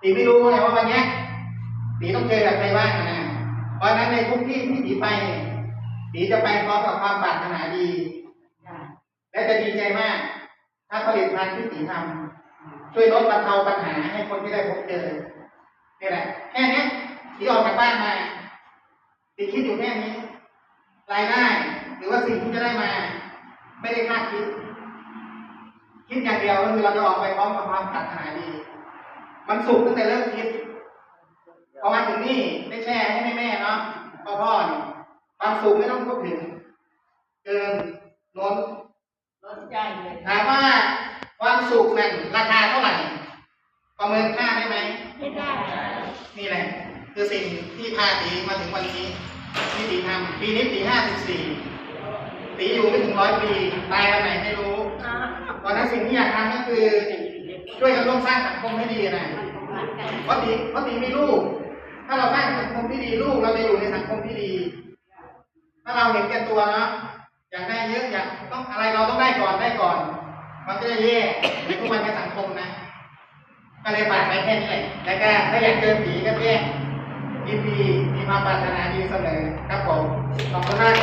ตีไม่รู้ไงว่าวันนี้ตีต้องเจอกับใครบ้างนะเพราะฉะนั้นในทุกที่ที่ตีไปตีจะไปพร้อมกับความปรารถนาดี และจะดีใจมาก ถ้าผลิตภัณฑ์ที่ตีทำช่วยลดบรรเทาปัญหาให้คนที่ได้พบเจอนี่แหละแค่นี้ตีออกจากบ้านมาตีคิดอยู่แค่นี้รายได้หรือว่าสิ่งที่จะได้มา ไม่ได้คาดคิด คิดอย่างเดียวก็คือเราจะออกไปพร้อมกับความปรารถนาดี มันสุขตั้งแต่เริ่มคิดพอมาถึงนี่ได้แช่ให้แม่แม่ๆเนาะพ่อพ่อเนี่ยความสุขไม่ต้องพูดถึงเกินล้นรถใจเลยถามว่าความสุขนั้นราคาเท่าไหร่ ประเมินค่าได้ไหมไม่ได้ นี่แหละ คือสิ่งที่พาตีมาถึงวันนี้ที่ตีทำปีนี้ตีห้าสิบสี่ตีอยู่ไม่ถึงร้อยปี ตายวันไหนไม่รู้ตอนนั้นสิ่งที่อยากทำก็คือ ช่วยกันร่วมสร้างสังคมให้ดีนะเพราะตีเพราะตีมีลูก ถ้าเราสร้างสังคมที่ดีลูกเราจะอยู่ในสังคมที่ดี ถ้าเราเห็นแก่ตัวเนาะอยากได้เยอะอยากต้องอะไรเราต้องได้ก่อนได้ก่อน มันก็จะแย่ในทุกวันในสังคมนะก็เลยฝากไว้แค่นี้แหละแล้วก็ถ้าอยากเจอผีก็แจ้งยินดีมีความปรารถนาดีเสมอครับผมขอบคุณมาก